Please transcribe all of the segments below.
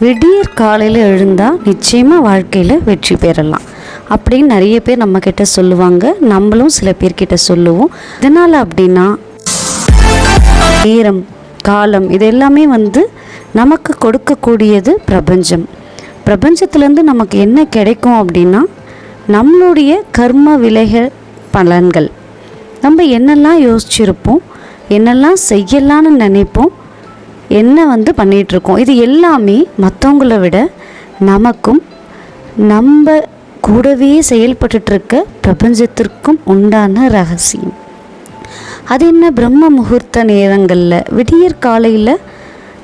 விடியற் காலையில் எழுந்தால் நிச்சயமாக வாழ்க்கையில் வெற்றி பெறலாம். அப்படின்னு நிறைய பேர் நம்ம கிட்ட சொல்லுவாங்க. நம்மளும் சில பேர்கிட்ட சொல்லுவோம். இதனால் அப்படின்னா நேரம் காலம் இது எல்லாமே வந்து நமக்கு கொடுக்கக்கூடியது பிரபஞ்சம். பிரபஞ்சத்துலேருந்து நமக்கு என்ன கிடைக்கும் அப்படின்னா நம்மளுடைய கர்ம விலைகள் பலன்கள். நம்ம என்னெல்லாம் யோசிச்சிருப்போம் என்னெல்லாம் செய்யலான்னு நினைப்போம் என்ன வந்து பண்ணிகிட்ருக்கோம் இது எல்லாமே மற்றவங்கள விட நமக்கும் நம்ம கூடவே செயல்பட்டுட்ருக்க பிரபஞ்சத்திற்கும் உண்டான ரகசியம். அது என்ன? பிரம்ம முகூர்த்த நேரங்களில் விடியற் காலையில்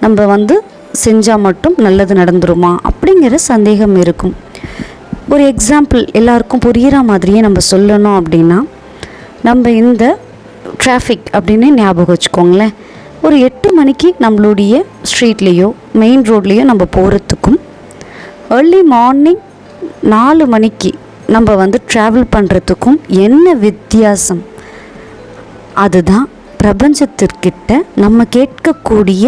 நம்ம வந்து செஞ்சால் மட்டும் நல்லது நடந்துருமா? அப்படிங்கிற சந்தேகம் இருக்கும். ஒரு எக்ஸாம்பிள் எல்லாருக்கும் புரிகிற மாதிரியே நம்ம சொல்லணும் அப்படின்னா நம்ம இந்த டிராஃபிக் அப்படின்னு ஞாபகம் வச்சுக்கோங்களேன். ஒரு எட்டு மணிக்கு நம்மளுடைய ஸ்ட்ரீட்லேயோ மெயின் ரோட்லேயோ நம்ம போகிறதுக்கும் ஏர்லி மார்னிங் நாலு மணிக்கு நம்ம வந்து ட்ராவல் பண்ணுறதுக்கும் என்ன வித்தியாசம்? அதுதான் பிரபஞ்சத்திற்கிட்ட நம்ம கேட்கக்கூடிய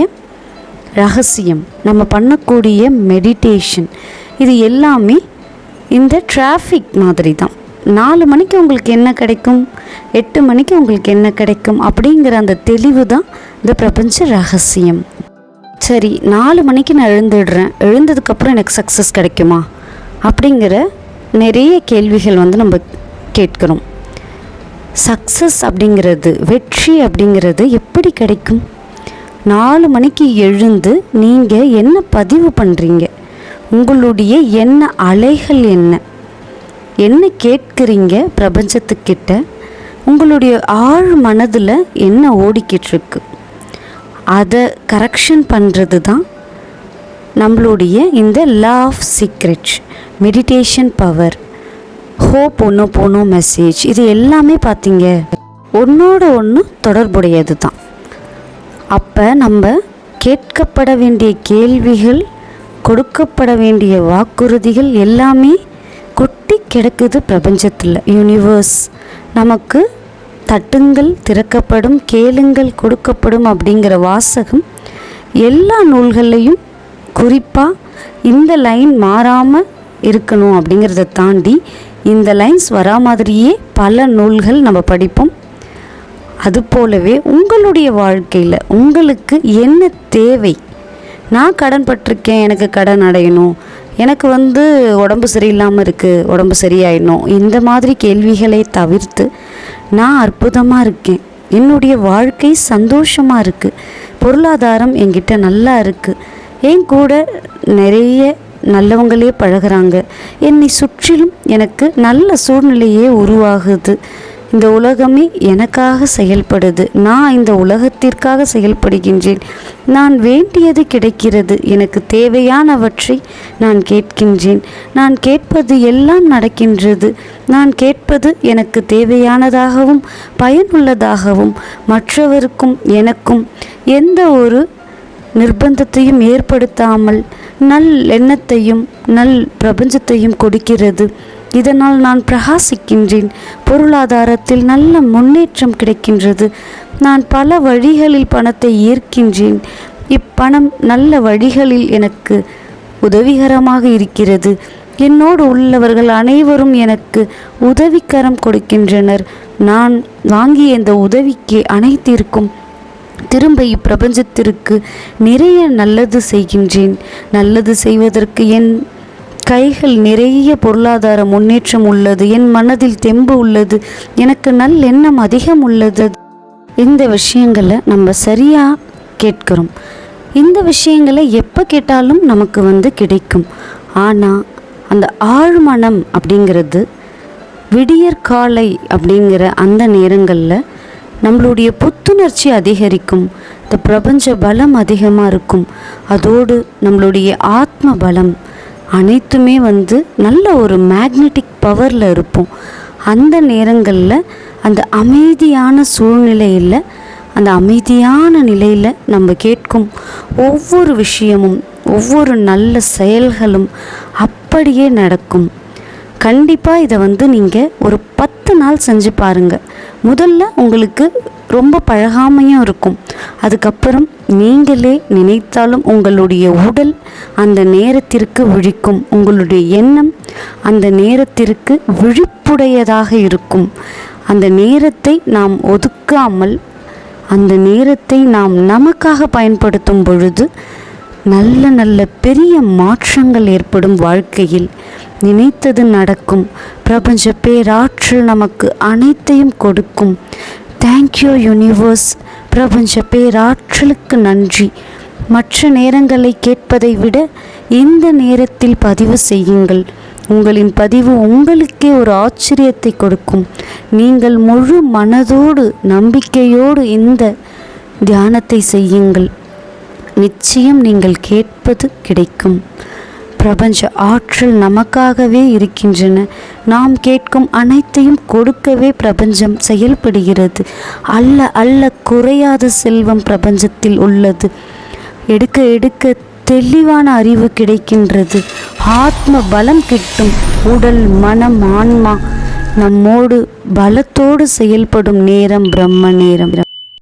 ரகசியம். நம்ம பண்ணக்கூடிய மெடிடேஷன் இது எல்லாமே இந்த டிராஃபிக் மாதிரி தான் நாலு மணிக்கு உங்களுக்கு என்ன கிடைக்கும்? எட்டு மணிக்கு உங்களுக்கு என்ன கிடைக்கும்? அப்படிங்கிற அந்த தெளிவு தான் இந்த பிரபஞ்ச ரகசியம். சரி நாலு மணிக்கு நான் எழுந்துடுறேன். எழுந்ததுக்கப்புறம் எனக்கு சக்ஸஸ் கிடைக்குமா? அப்படிங்கிற நிறைய கேள்விகள் வந்து நம்ம கேட்குறோம் சக்ஸஸ் அப்படிங்கிறது வெற்றி அப்படிங்கிறது எப்படி கிடைக்கும்? நாலு மணிக்கு எழுந்து நீங்கள் என்ன பதிவு பண்ணுறீங்க உங்களுடைய என்ன அலைகள் என்ன? என்ன கேட்குறீங்க பிரபஞ்சத்துக்கிட்ட? உங்களுடைய ஆழ் மனதில் என்ன ஓடிக்கிட்டு இருக்குது அதை கரெக்ஷன் பண்ணுறது தான் நம்மளுடைய இந்த law of secret meditation power hope ஒன்று போனோம் மெசேஜ் இது எல்லாமே பார்த்தீங்க ஒன்றோட ஒன்று தொடர்புடையது தான் அப்போ நம்ம கேட்கப்பட வேண்டிய கேள்விகள் கொடுக்கப்பட வேண்டிய வாக்குறுதிகள் எல்லாமே கொட்டி கிடக்குது பிரபஞ்சத்தில் யூனிவர்ஸ் நமக்கு தட்டுங்கள் திறக்கப்படும் கேளுங்கள் கொடுக்கப்படும் அப்படிங்கிற வாசகம் எல்லா நூல்கள்லையும் குறிப்பாக இந்த லைன் மாறாமல் இருக்கணும் அப்படிங்கிறத தாண்டி இந்த லைன்ஸ் வரா மாதிரியே பல நூல்கள் நம்ம படிப்போம். அது போலவே உங்களுடைய வாழ்க்கையில் உங்களுக்கு என்ன தேவை? நான் கடன் பட்டிருக்கேன் எனக்கு கடன் அடையணும் எனக்கு வந்து உடம்பு சரியில்லாமல் இருக்குது உடம்பு சரியாயிடணும் இந்த மாதிரி கேள்விகளை தவிர்த்து நான் அற்புதமாக இருக்கேன். என்னுடைய வாழ்க்கை சந்தோஷமாக இருக்குது பொருளாதாரம் என்கிட்ட நல்லா இருக்குது என் கூட நிறைய நல்லவங்களே பழகுறாங்க. என்னை சுற்றிலும் எனக்கு நல்ல சூழ்நிலையே உருவாகுது. இந்த உலகமே எனக்காக செயல்படுது. நான் இந்த உலகத்திற்காக செயல்படுகின்றேன். நான் வேண்டியது கிடைக்கிறது. எனக்கு தேவையானவற்றை நான் கேட்கின்றேன். நான் கேட்பது எல்லாம் நடக்கின்றது. நான் கேட்பது எனக்கு தேவையானதாகவும் பயனுள்ளதாகவும் மற்றவருக்கும் எனக்கும் எந்த ஒரு நிர்பந்தத்தையும் ஏற்படுத்தாமல் நல் எண்ணத்தையும் நல் பிரபஞ்சத்தையும் கொடுக்கிறது. இதனால் நான் பிரகாசிக்கின்றேன். பொருளாதாரத்தில் நல்ல முன்னேற்றம் கிடைக்கின்றது. நான் பல வழிகளில் பணத்தை ஈர்க்கின்றேன். இப்பணம் நல்ல வழிகளில் எனக்கு உதவிகரமாக இருக்கிறது. என்னோடு உள்ளவர்கள் அனைவரும் எனக்கு உதவிக்கரம் கொடுக்கின்றனர். நான் வாங்கிய இந்த உதவிக்கு அனைத்திற்கும் திரும்ப இப்பிரபஞ்சத்திற்கு நிறைய நல்லது செய்கின்றேன். நல்லது செய்வதற்கு என் கைகள் நிறைய பொருளாதார முன்னேற்றம் உள்ளது. என் மனதில் தெம்பு உள்ளது. எனக்கு நல்லெண்ணம் அதிகம் உள்ளது. இந்த விஷயங்களை நம்ம சரியாக கேட்குறோம். இந்த விஷயங்களை எப்போ கேட்டாலும் நமக்கு வந்து கிடைக்கும். ஆனால் அந்த ஆழ்மனம் அப்படிங்கிறது விடியற் காலை அப்படிங்கிற அந்த நேரங்களில் நம்மளுடைய புத்துணர்ச்சி அதிகரிக்கும். இந்த பிரபஞ்ச பலம் அதிகமாக இருக்கும். அதோடு நம்மளுடைய ஆத்ம பலம் அனைத்துமே வந்து நல்ல ஒரு மேக்னெட்டிக் பவரில் இருப்போம். அந்த நேரங்களில் அந்த அமைதியான சூழ்நிலையில் அந்த அமைதியான நிலையில் நம்ம கேட்கும் ஒவ்வொரு விஷயமும் ஒவ்வொரு நல்ல செயல்களும் அப்படியே நடக்கும். கண்டிப்பாக இதை வந்து நீங்கள் ஒரு பத்து நாள் செஞ்சு பாருங்கள் முதல்ல உங்களுக்கு ரொம்ப பழகாமையும் இருக்கும். அதுக்கப்புறம் நீங்களே நினைத்தாலும் உங்களுடைய உடல் அந்த நேரத்திற்கு விழிக்கும். உங்களுடைய எண்ணம் அந்த நேரத்திற்கு விழிப்புடையதாக இருக்கும். அந்த நேரத்தை நாம் ஒதுக்காமல் அந்த நேரத்தை நாம் நமக்காக பயன்படுத்தும் பொழுது நல்ல நல்ல பெரிய மாற்றங்கள் ஏற்படும் வாழ்க்கையில். நினைத்தது நடக்கும். பிரபஞ்ச பேராற்றல் நமக்கு அனைத்தையும் கொடுக்கும். தேங்க்யூ யூனிவர்ஸ் பிரபஞ்ச பேராற்றலுக்கு நன்றி. மற்ற நேரங்களை கேட்பதை விட இந்த நேரத்தில் பதிவு செய்யுங்கள். உங்களின் பதிவு உங்களுக்கே ஒரு ஆச்சரியத்தை கொடுக்கும். நீங்கள் முழு மனதோடு நம்பிக்கையோடு இந்த தியானத்தை செய்யுங்கள். நிச்சயம் நீங்கள் கேட்பது கிடைக்கும். பிரபஞ்ச ஆற்றல் நமக்காகவே இருக்கின்றன. நாம் கேட்கும் அனைத்தையும் கொடுக்கவே பிரபஞ்சம் செயல்படுகிறது. அல்ல அல்ல குறையாத செல்வம் பிரபஞ்சத்தில் உள்ளது. எடுக்க எடுக்க தெளிவான அறிவு கிடைக்கின்றது. ஆத்ம பலம் கிட்டும் உடல் மனம் ஆன்மா நம்மோடு பலத்தோடு செயல்படும் நேரம் பிரம்ம நேரம்.